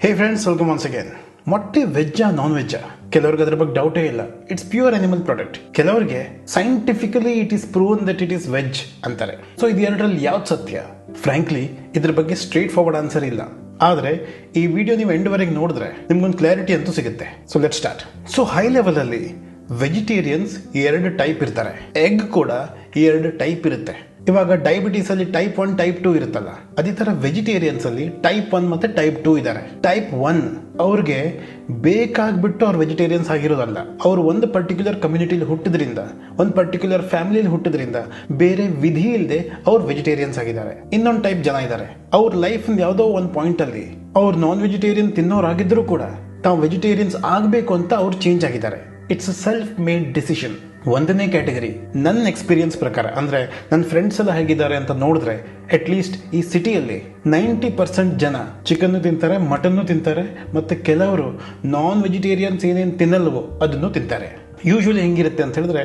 Hey friends welcome once again ಮೊಟ್ಟೆ ವೆಜ್ಜಾ non ವೆಜ್ಜಾ ಕೆಲವರಿಗೆ ಅದ್ರ ಬಗ್ಗೆ ಡೌಟೇ ಇಲ್ಲ. ಇಟ್ಸ್ ಪ್ಯೂರ್ ಅನಿಮಲ್ ಪ್ರಾಡಕ್ಟ್ ಕೆಲವರಿಗೆ scientifically it is proven that it is veg ಅಂತಾರೆ. ಸೊ ಇದು ಎರಡರಲ್ಲಿ ಯಾವ್ದು ಸತ್ಯ? ಫ್ರಾಂಕ್ಲಿ ಇದ್ರ ಬಗ್ಗೆ ಸ್ಟ್ರೇಟ್ ಫಾರ್ವರ್ಡ್ ಆನ್ಸರ್ ಇಲ್ಲ. ಆದರೆ, ಈ ವಿಡಿಯೋ ನೀವು ಎಂಡ್ವರೆಗೆ ನೋಡಿದ್ರೆ ನಿಮ್ಗೊಂದು ಕ್ಲಾರಿಟಿ ಅಂತೂ ಸಿಗುತ್ತೆ. So let start so high ಲೆವೆಲಲ್ಲಿ ವೆಜಿಟೇರಿಯನ್ಸ್ ಎರಡು ಟೈಪ್ ಇರ್ತಾರೆ. ಎಗ್ ಕೂಡ ಎರಡು ಟೈಪ್ ಇರುತ್ತೆ. ಇವಾಗ ಡಯಾಬಿಟೀಸ್ ಅಲ್ಲಿ ಟೈಪ್ ಒನ್ ಟೈಪ್ ಟೂ ಇರುತ್ತಲ್ಲ, ಅದೇ ವೆಜಿಟೇರಿಯನ್ಸ್ ಅಲ್ಲಿ ಟೈಪ್ ಒನ್ ಮತ್ತೆ ಟೈಪ್ ಟೂ ಇದ್ದಾರೆ. ಟೈಪ್ ಒನ್ ಅವ್ರಿಗೆ ಬೇಕಾಗ್ಬಿಟ್ಟು ಅವ್ರು ವೆಜಿಟೇರಿಯನ್ಸ್ ಆಗಿರೋದಲ್ಲ. ಅವರು ಒಂದು ಪರ್ಟಿಕ್ಯುಲರ್ ಕಮ್ಯುನಿಟಿಲಿ ಹುಟ್ಟಿದ್ರಿಂದ, ಒಂದು ಪರ್ಟಿಕ್ಯುಲರ್ ಫ್ಯಾಮಿಲಿಲಿ ಹುಟ್ಟಿದ್ರಿಂದ ಬೇರೆ ವಿಧಿ ಇಲ್ಲದೆ ಅವ್ರು ವೆಜಿಟೇರಿಯನ್ಸ್ ಆಗಿದ್ದಾರೆ. ಇನ್ನೊಂದು ಟೈಪ್ ಜನ ಇದ್ದಾರೆ. ಅವ್ರ ಲೈಫ್ ಯಾವುದೋ ಒಂದು ಪಾಯಿಂಟ್ ಅಲ್ಲಿ ಅವ್ರು ನಾನ್ ವೆಜಿಟೇರಿಯನ್ ತಿನ್ನೋರಾಗಿದ್ರು ಕೂಡ ತಾವು ವೆಜಿಟೇರಿಯನ್ಸ್ ಆಗಬೇಕು ಅಂತ ಅವ್ರು ಚೇಂಜ್ ಆಗಿದ್ದಾರೆ. It's a self made decision ಒಂದನೇ ಕ್ಯಾಟಗರಿ, ನನ್ನ ಎಕ್ಸ್ಪೀರಿಯನ್ಸ್ ಪ್ರಕಾರ, ಅಂದರೆ ನನ್ನ ಫ್ರೆಂಡ್ಸ್ ಎಲ್ಲ ಹೇಗಿದ್ದಾರೆ ಅಂತ ನೋಡಿದ್ರೆ ಅಟ್ ಲೀಸ್ಟ್ ಈ ಸಿಟಿಯಲ್ಲಿ ನೈಂಟಿ ಪರ್ಸೆಂಟ್ ಜನ ಚಿಕನ್ ತಿಂತಾರೆ ಮಟನ್ನು ತಿಂತಾರೆ, ಮತ್ತು ಕೆಲವರು ನಾನ್ ವೆಜಿಟೇರಿಯನ್ಸ್ ಏನೇನು ತಿನ್ನಲ್ವೋ ಅದನ್ನು ತಿಂತಾರೆ. ಯೂಶ್ವಲಿ ಹೆಂಗಿರುತ್ತೆ ಅಂತ ಹೇಳಿದ್ರೆ,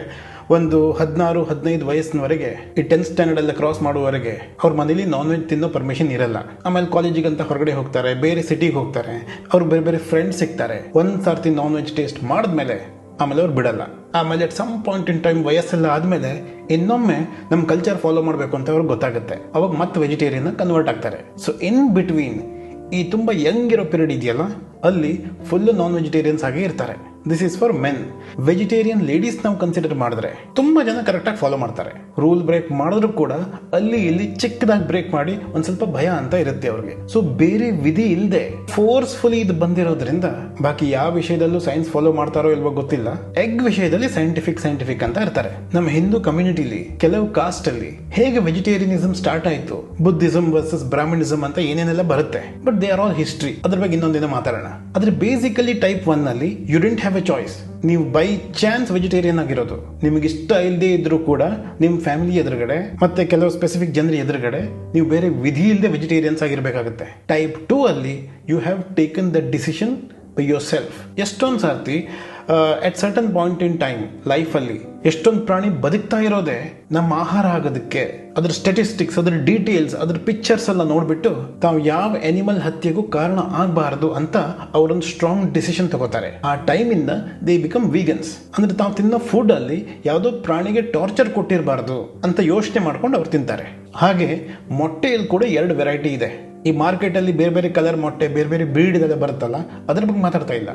ಒಂದು ಹದಿನಾರು, ಹದಿನೈದು ವಯಸ್ಸಿನವರೆಗೆ, ಈ ಟೆಂತ್ ಸ್ಟ್ಯಾಂಡರ್ಡ್ ಎಲ್ಲ ಕ್ರಾಸ್ ಮಾಡುವವರೆಗೆ, ಅವ್ರ ಮನೇಲಿ ನಾನ್ ವೆಜ್ ತಿನ್ನೋ ಪರ್ಮಿಷನ್ ಇರಲ್ಲ. ಆಮೇಲೆ ಕಾಲೇಜಿಗೆ ಅಂತ ಹೊರಗಡೆ ಹೋಗ್ತಾರೆ, ಬೇರೆ ಸಿಟಿಗೆ ಹೋಗ್ತಾರೆ, ಅವ್ರು ಬೇರೆ ಬೇರೆ ಫ್ರೆಂಡ್ಸ್ ಸಿಗ್ತಾರೆ. ಒಂದು ಸರ್ತಿ ನಾನ್ ವೆಜ್ ಟೇಸ್ಟ್ ಮಾಡಿದ್ಮೇಲೆ ಆಮೇಲೆ ಅವ್ರು ಬಿಡಲ್ಲ. ಆಮೇಲೆ at some point in time ವಯಸ್ಸೆಲ್ಲ ಆದಮೇಲೆ ಇನ್ನೊಮ್ಮೆ ನಮ್ಮ ಕಲ್ಚರ್ ಫಾಲೋ ಮಾಡಬೇಕು ಅಂತ ಅವ್ರಿಗೆ ಗೊತ್ತಾಗುತ್ತೆ. ಅವಾಗ ಮತ್ತೆ ವೆಜಿಟೇರಿಯನ್ ಕನ್ವರ್ಟ್ ಆಗ್ತಾರೆ. ಸೊ ಇನ್ ಬಿಟ್ವೀನ್ ಈ ತುಂಬ ಯಂಗ್ ಇರೋ ಪೀರಿಯಡ್ ಇದೆಯಲ್ಲ, ಅಲ್ಲಿ ಫುಲ್ ನಾನ್ ವೆಜಿಟೇರಿಯನ್ಸ್ ಆಗಿ ಇರ್ತಾರೆ. This is for men vegetarian ladies ನಾವು ಕನ್ಸಿಡರ್ ಮಾಡಿದ್ರೆ ತುಂಬಾ ಜನ ಕರೆಕ್ಟಾಗಿ ಫಾಲೋ ಮಾಡ್ತಾರೆ. ರೂಲ್ ಬ್ರೇಕ್ ಮಾಡಿದ್ರು ಕೂಡ ಅಲ್ಲಿ ಇಲ್ಲಿ ಚಿಕ್ಕದಾಗಿ ಬ್ರೇಕ್ ಮಾಡಿ ಒಂದ್ ಸ್ವಲ್ಪ ಭಯ ಅಂತ ಇರುತ್ತೆ ಅವ್ರಿಗೆ. ಸೊ ಬೇರೆ ವಿಧಿ ಇಲ್ಲದೆ ಫೋರ್ಸ್ಫುಲಿ ಇದು ಬಂದಿರೋದ್ರಿಂದ ಬಾಕಿ ಯಾವ ವಿಷಯದಲ್ಲೂ ಸೈನ್ಸ್ ಫಾಲೋ ಮಾಡ್ತಾರೋ ಇಲ್ವೋ ಗೊತ್ತಿಲ್ಲ. ಎಗ್ ವಿಷಯದಲ್ಲಿ ಸೈಂಟಿಫಿಕ್ ಸೈಂಟಿಫಿಕ್ ಅಂತ ಇರ್ತಾರೆ. ನಮ್ಮ ಹಿಂದೂ ಕಮ್ಯುನಿಟಿಲಿ ಕೆಲವು ಕಾಸ್ಟ್ ಅಲ್ಲಿ ಹೇಗೆ ವೆಜಿಟೇರಿಯನಿಸಮ್ ಸ್ಟಾರ್ಟ್ ಆಯ್ತು ಬುದ್ಧಿಸಮ್ ವರ್ಸಸ್ ಬ್ರಾಹ್ಮಣಿಸಮ್ ಅಂತ ಏನೇನೆಲ್ಲ ಬರುತ್ತೆ. But they are all history ಅದ್ರ ಬಗ್ಗೆ ಇನ್ನೊಂದಿನ ಮಾತಾಡೋಣ. ಆದ್ರೆ ಬೇಸಿಕಲಿ ಟೈಪ್ ಒನ್ ಅಲ್ಲಿ you don't have a choice ನೀವು ಬೈ ಚಾನ್ಸ್ ವೆಜಿಟೇರಿಯನ್ ಆಗಿರೋದು. ನಿಮಗೆ ಇಷ್ಟ ಇಲ್ಲದೆ ಇದ್ರೂ ಕೂಡ ನಿಮ್ಮ ಫ್ಯಾಮಿಲಿ ಎದುರುಗಡೆ ಮತ್ತೆ ಕೆಲವು ಸ್ಪೆಸಿಫಿಕ್ ಜನರ ಎದುರುಗಡೆ ನೀವು ಬೇರೆ ವಿಧಿ ಇಲ್ಲದೆ ವೆಜಿಟೇರಿಯನ್ಸ್ ಆಗಿರಬೇಕಾಗುತ್ತೆ. ಟೈಪ್ ಟೂ ಅಲ್ಲಿ you have taken the decision by yourself ಎಷ್ಟೊಂದು ಸರ್ತಿ at certain point in time ಲೈಫಲ್ಲಿ ಎಷ್ಟೊಂದು ಪ್ರಾಣಿ ಬದುಕ್ತಾ ಇರೋದೇ ನಮ್ಮ ಆಹಾರ ಆಗೋದಕ್ಕೆ, ಅದ್ರ ಸ್ಟೆಟಿಸ್ಟಿಕ್ಸ್ ಅದ್ರ ಡೀಟೇಲ್ಸ್ ಅದ್ರ ಪಿಕ್ಚರ್ಸ್ ಎಲ್ಲ ನೋಡ್ಬಿಟ್ಟು ತಾವು ಯಾವ ಅನಿಮಲ್ ಹತ್ಯೆಗೂ ಕಾರಣ ಆಗಬಾರದು ಅಂತ ಅವರೊಂದು ಸ್ಟ್ರಾಂಗ್ ಡಿಸಿಷನ್ ತಗೋತಾರೆ. ಆ ಟೈಮಿಂದ ದೇ ಬಿಕಮ್ ವೀಗನ್ಸ್ ಅಂದ್ರೆ ತಾವು ತಿನ್ನೋ ಫುಡ್ ಅಲ್ಲಿ ಯಾವುದೋ ಪ್ರಾಣಿಗೆ ಟಾರ್ಚರ್ ಕೊಟ್ಟಿರಬಾರ್ದು ಅಂತ ಯೋಚನೆ ಮಾಡ್ಕೊಂಡು ಅವ್ರು ತಿಂತಾರೆ. ಹಾಗೆ ಮೊಟ್ಟೆಯಲ್ಲಿ ಕೂಡ ಎರಡು ವೆರೈಟಿ ಇದೆ. ಈ ಮಾರ್ಕೆಟಲ್ಲಿ ಬೇರೆ ಬೇರೆ ಕಲರ್ ಮೊಟ್ಟೆ, ಬೇರೆ ಬೇರೆ ಬ್ರೀಡ್ ಇದೆಲ್ಲ ಬರುತ್ತಲ್ಲ, ಅದ್ರ ಬಗ್ಗೆ ಮಾತಾಡ್ತಾ ಇಲ್ಲ.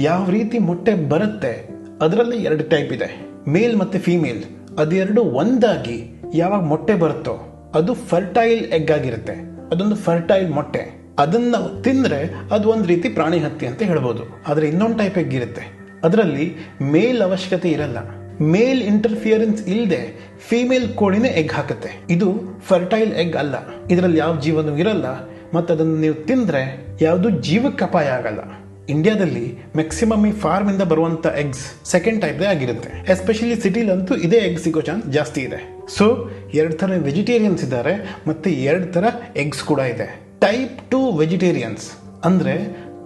ಯಾವ ರೀತಿ ಮೊಟ್ಟೆ ಬರುತ್ತೆ? ಅದರಲ್ಲಿ ಎರಡು ಟೈಪ್ ಇದೆ. ಮೇಲ್ ಮತ್ತೆ ಫೀಮೇಲ್ ಅದೆರಡು ಒಂದಾಗಿ ಯಾವಾಗ ಮೊಟ್ಟೆ ಬರುತ್ತೋ, ಅದು ಫರ್ಟೈಲ್ ಎಗ್ ಆಗಿರುತ್ತೆ. ಅದೊಂದು ಫರ್ಟೈಲ್ ಮೊಟ್ಟೆ. ಅದನ್ನ ತಿಂದ್ರೆ ಅದು ಒಂದು ರೀತಿ ಪ್ರಾಣಿ ಹತ್ಯೆ ಅಂತ ಹೇಳ್ಬೋದು. ಆದರೆ ಇನ್ನೊಂದು ಟೈಪ್ ಎಗ್ ಇರುತ್ತೆ. ಅದರಲ್ಲಿ ಮೇಲ್ ಅವಶ್ಯಕತೆ ಇರಲ್ಲ. ಮೇಲ್ ಇಂಟರ್ಫಿಯರೆನ್ಸ್ ಇಲ್ಲದೆ ಫೀಮೇಲ್ ಕೋಳಿನೇ ಎಗ್ ಹಾಕುತ್ತೆ. ಇದು ಫರ್ಟೈಲ್ ಎಗ್ ಅಲ್ಲ. ಇದರಲ್ಲಿ ಯಾವ ಜೀವನೂ ಇರಲ್ಲ. ಮತ್ತು ಅದನ್ನು ನೀವು ತಿಂದ್ರೆ ಯಾವುದು ಜೀವಕ್ಕೆ ಅಪಾಯ ಆಗಲ್ಲ. ಇಂಡಿಯಾದಲ್ಲಿ ಮ್ಯಾಕ್ಸಿಮಮ್ ಈ ಫಾರ್ಮ್ ಇಂದ ಬರುವಂತ ಎಗ್ಸ್ ಸೆಕೆಂಡ್ ಟೈಪ್ ಆಗಿರುತ್ತೆ. ಎಸ್ಪೆಷಲಿ ಸಿಟಿಲಂತೂ ಇದೇ ಎಗ್ ಸಿಗೋ ಚಾನ್ಸ್ ಜಾಸ್ತಿ ಇದೆ. ಸೊ ಎರಡು ಥರ ವೆಜಿಟೇರಿಯನ್ಸ್ ಇದ್ದಾರೆ ಮತ್ತೆ ಎರಡು ಥರ ಎಗ್ಸ್ ಕೂಡ ಇದೆ. ಟೈಪ್ ಟು ವೆಜಿಟೇರಿಯನ್ಸ್ ಅಂದ್ರೆ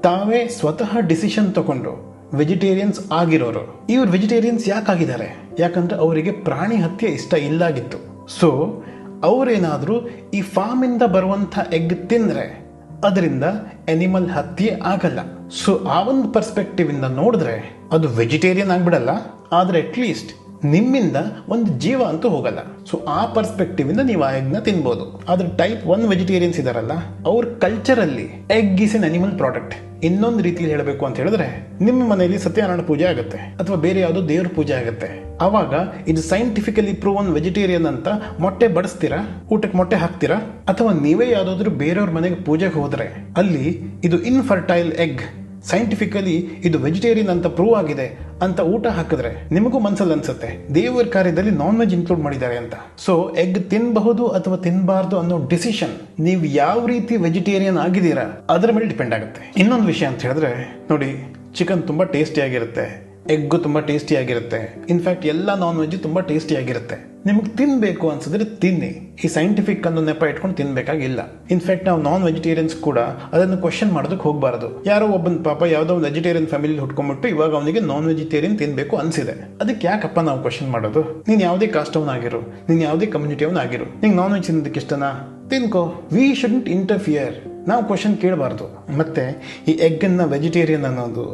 ತಾವೇ ಸ್ವತಃ ಡಿಸಿಷನ್ ತಗೊಂಡು ವೆಜಿಟೇರಿಯನ್ಸ್ ಆಗಿರೋರು. ಇವ್ರು ವೆಜಿಟೇರಿಯನ್ಸ್ ಯಾಕಾಗಿದ್ದಾರೆ? ಯಾಕಂದ್ರೆ ಅವರಿಗೆ ಪ್ರಾಣಿ ಹತ್ಯೆ ಇಷ್ಟ ಇಲ್ಲಾಗಿತ್ತು. ಸೊ ಅವರೇನಾದರೂ ಈ ಫಾರ್ಮ್ ಇಂದ ಬರುವಂಥ ಎಗ್ ತಿಂದ್ರೆ ಅದರಿಂದ ಅನಿಮಲ್ ಹತ್ಯೆ ಆಗಲ್ಲ. ಸೊ ಆ ಒಂದು ಪರ್ಸ್ಪೆಕ್ಟಿವ್ ಇಂದ ನೋಡಿದ್ರೆ ಅದು ವೆಜಿಟೇರಿಯನ್ ಆಗ್ಬಿಡಲ್ಲ. ಆದ್ರೆ ಅಟ್ಲೀಸ್ಟ್ ನಿಮ್ಮಿಂದ ಒಂದು ಜೀವ ಅಂತೂ ಹೋಗಲ್ಲ. ಸೊ ಆ ಪರ್ಸ್ಪೆಕ್ಟಿವ್ ಇಂದ ನೀವು ಆ ಎಗ್ನ ತಿನ್ಬೋದು. ಆದ್ರೆ ಟೈಪ್ ಒನ್ ವೆಜಿಟೇರಿಯನ್ಸ್ ಇದಾರಲ್ಲ, ಅವ್ರ ಕಲ್ಚರಲ್ಲಿ egg is an animal product ಇನ್ನೊಂದು ರೀತಿಯಲ್ಲಿ ಹೇಳಬೇಕು ಅಂತ ಹೇಳಿದ್ರೆ, ನಿಮ್ಮ ಮನೆಯಲ್ಲಿ ಸತ್ಯನಾರಾಯಣ ಪೂಜೆ ಆಗುತ್ತೆ, ಅಥವಾ ಬೇರೆ ಯಾವುದೋ ದೇವ್ರ ಪೂಜೆ ಆಗುತ್ತೆ. ಅವಾಗ ಇದು ಸೈಂಟಿಫಿಕಲಿ ಪ್ರೂವ್ ಒನ್ ವೆಜಿಟೇರಿಯನ್ ಅಂತ ಮೊಟ್ಟೆ ಬಡಿಸ್ತೀರಾ, ಊಟಕ್ಕೆ ಮೊಟ್ಟೆ ಹಾಕ್ತೀರಾ, ಅಥವಾ ನೀವೇ ಯಾವುದಾದ್ರೂ ಬೇರೆಯವ್ರ ಮನೆಗೆ ಪೂಜೆಗೆ ಹೋದ್ರೆ, ಅಲ್ಲಿ ಇದು ಇನ್ಫರ್ಟೈಲ್ ಎಗ್ ಸೈಂಟಿಫಿಕಲಿ ಇದು ವೆಜಿಟೇರಿಯನ್ ಅಂತ ಪ್ರೂವ್ ಆಗಿದೆ ಅಂತ ಊಟ ಹಾಕಿದ್ರೆ ನಿಮಗೂ ಮನ್ಸಲ್ಲಿ ಅನ್ಸುತ್ತೆ, ದೇವರ ಕಾರ್ಯದಲ್ಲಿ ನಾನ್ ವೆಜ್ ಇನ್ಕ್ಲೂಡ್ ಮಾಡಿದ್ದಾರೆ ಅಂತ. ಸೊ ಎಗ್ ತಿನ್ನಬಹುದು ಅಥವಾ ತಿನ್ನಬಾರ್ದು ಅನ್ನೋ ಡಿಸಿಷನ್ ನೀವು ಯಾವ ರೀತಿ ವೆಜಿಟೇರಿಯನ್ ಆಗಿದ್ದೀರಾ, ಅದರ ಮೇಲೆ ಡಿಪೆಂಡ್ ಆಗುತ್ತೆ. ಇನ್ನೊಂದು ವಿಷಯ ಅಂತ ಹೇಳಿದ್ರೆ, ನೋಡಿ ಚಿಕನ್ ತುಂಬಾ ಟೇಸ್ಟಿ ಆಗಿರುತ್ತೆ. ಎಗ್ಗು ತುಂಬ ಟೇಸ್ಟಿ ಆಗಿರುತ್ತೆ. ಇನ್ಫ್ಯಾಕ್ಟ್ ಎಲ್ಲ ನಾನ್ ವೆಜ್ ತುಂಬ ಟೇಸ್ಟಿ ಆಗಿರುತ್ತೆ. ನಿಮಗೆ ತಿನ್ನಬೇಕು ಅನ್ಸಿದ್ರೆ ತಿನ್ನಿ. ಈ ಸೈಂಟಿಫಿಕ್ ಅನ್ನೋ ನೆಪ ಇಟ್ಕೊಂಡು ತಿನ್ಬೇಕಾಗಿಲ್ಲ. ಇನ್ಫ್ಯಾಕ್ಟ್ ನಾವು ನಾನ್ ವೆಜಿಟೇರಿಯನ್ಸ್ ಕೂಡ ಅದನ್ನು ಕ್ವಶನ್ ಮಾಡೋದಕ್ಕೆ ಹೋಗಬಾರದು. ಯಾರೋ ಒಬ್ಬನ ಪಾಪ ಯಾವುದೋ ಒಂದು ವೆಜಿಟೇರಿಯನ್ ಫ್ಯಾಮಿಲಿ ಹುಟ್ಕೊಂಡ್ಬಿಟ್ಟು ಇವಾಗ ಅವನಿಗೆ ನಾನ್ ವೆಜಿಟೇರಿಯನ್ ತಿನ್ಬೇಕು ಅನ್ಸಿದೆ. ಅದಕ್ಕೆ ಯಾಕಪ್ಪ ನಾವು ಕ್ವಶನ್ ಮಾಡೋದು? ನೀನು ಯಾವುದೇ ಕಾಸ್ಟ್ ಅವನಾಗಿರು ನೀನು ಯಾವುದೇ ಕಮ್ಯುನಿಟಿ ಅವನಾಗಿರು ನಿಂಗೆ ನಾನ್ ವೆಜ್ ತಿನ್ನೋದಕ್ಕೆ ಇಷ್ಟನಾ? ತಿನ್ಕೋ. ವಿ ಶುಡ್ಂಟ್ ಇಂಟರ್ಫಿಯರ್ ನಾವು ಕ್ವಶನ್ ಕೇಳಬಾರ್ದು. ಮತ್ತು ಈ ಎಗ್ಗನ್ನು ವೆಜಿಟೇರಿಯನ್ ಅನ್ನೋದು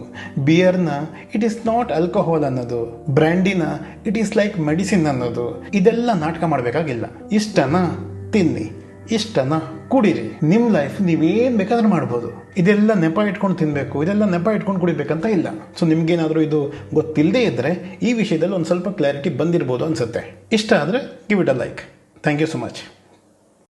ಬಿಯರ್ನ ಇಟ್ ಈಸ್ ನಾಟ್ ಆಲ್ಕೋಹಾಲ್ ಅನ್ನೋದು ಬ್ರ್ಯಾಂಡಿನ ಇಟ್ ಈಸ್ ಲೈಕ್ ಮೆಡಿಸಿನ್ ಅನ್ನೋದು, ಇದೆಲ್ಲ ನಾಟಕ ಮಾಡಬೇಕಾಗಿಲ್ಲ. ಇಷ್ಟನ ತಿನ್ನಿ, ಇಷ್ಟನ ಕುಡಿರಿ. ನಿಮ್ಮ ಲೈಫ್ ನೀವೇನು ಬೇಕಾದ್ರೂ ಮಾಡ್ಬೋದು. ಇದೆಲ್ಲ ನೆಪ ಇಟ್ಕೊಂಡು ತಿನ್ನಬೇಕು ಇದೆಲ್ಲ ನೆಪ ಇಟ್ಕೊಂಡು ಕುಡಿಬೇಕಂತ ಇಲ್ಲ. ಸೊ ನಿಮ್ಗೇನಾದರೂ ಇದು ಗೊತ್ತಿಲ್ಲದೇ ಇದ್ದರೆ ಈ ವಿಷಯದಲ್ಲಿ ಒಂದು ಸ್ವಲ್ಪ ಕ್ಲಾರಿಟಿ ಬಂದಿರ್ಬೋದು ಅನಿಸುತ್ತೆ. ಇಷ್ಟ ಆದರೆ give it a like thank you so much